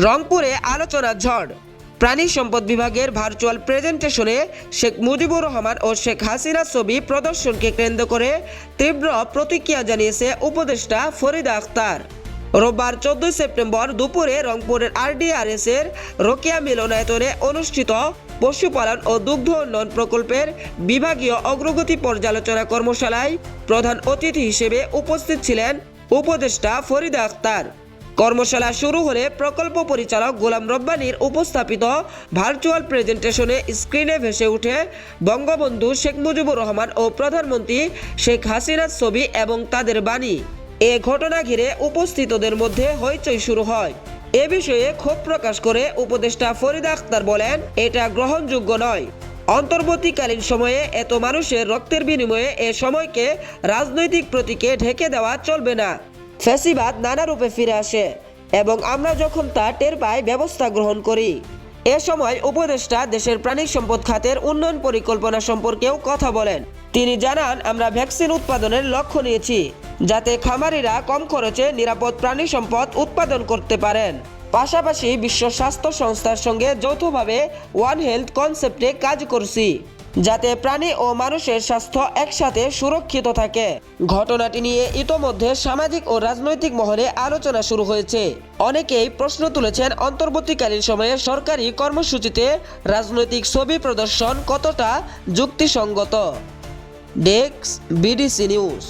রংপুরে আলোচনা ঝড়। প্রাণী সম্পদ বিভাগের ভার্চুয়াল প্রেজেন্টেশনে শেখ মুজিবুর রহমান ও শেখ হাসিনার ছবি প্রদর্শনকে কেন্দ্র করে তীব্র প্রতিক্রিয়া জানিয়েছে উপদেষ্টা ফরিদা আখতার। রোববার চোদ্দই সেপ্টেম্বর দুপুরে রংপুরের আরডিআরএস এর রোকেয়া মিলনায়তনে অনুষ্ঠিত পশুপালন ও দুগ্ধ উন্নয়ন প্রকল্পের বিভাগীয় অগ্রগতি পর্যালোচনা কর্মশালায় প্রধান অতিথি হিসেবে উপস্থিত ছিলেন উপদেষ্টা ফরিদা আক্তার কর্মশালা শুরু হলে প্রকল্প পরিচালক গোলাম রব্বানির উপস্থাপিত ভার্চুয়াল প্রেজেন্টেশনে স্ক্রিনে ভেসে ওঠে বঙ্গবন্ধু শেখ মুজিবুর রহমান ও প্রধানমন্ত্রী শেখ হাসিনার ছবি এবং তাদের বাণী। এ ঘটনা ঘিরে উপস্থিতদের মধ্যে হইচই শুরু হয়। এ বিষয়ে ক্ষোভ প্রকাশ করে উপদেষ্টা ফরিদা আক্তার বলেন, এটা গ্রহণযোগ্য নয়। অন্তর্বর্তীকালীন সময়ে এত মানুষের রক্তের বিনিময়ে এ সময়কে রাজনৈতিক প্রতীকে ঢেকে দেওয়া চলবে না। ফ্যাসিবাদ নানা রূপে ফিরে আসে এবং আমরা যখন তা টের পাই, ব্যবস্থা গ্রহণ করি। এ সময় উপদেষ্টা দেশের প্রাণী সম্পদ খাতের উন্নয়ন পরিকল্পনা সম্পর্কেও কথা বলেন। তিনি জানান, আমরা ভ্যাকসিন উৎপাদনের লক্ষ্য নিয়েছি, যাতে খামারিরা কম খরচে নিরাপদ প্রাণী সম্পদ উৎপাদন করতে পারেন। পাশাপাশি বিশ্ব স্বাস্থ্য সংস্থার সঙ্গে যৌথভাবে ওয়ান হেলথ কনসেপ্টে কাজ করছি। যাতে প্রাণী ও মানুষের স্বাস্থ্য একসাথে সুরক্ষিত থাকে। ঘটনাটি নিয়ে ইতোমধ্যে সামাজিক ও রাজনৈতিক মহলে আলোচনা শুরু হয়েছে। অনেকেই প্রশ্ন তুলেছেন, অন্তর্বর্তীকালীন সময়ে সরকারি কর্মসূচিতে রাজনৈতিক ছবি প্রদর্শন কতটা যুক্তিসঙ্গত? Desk BDC news.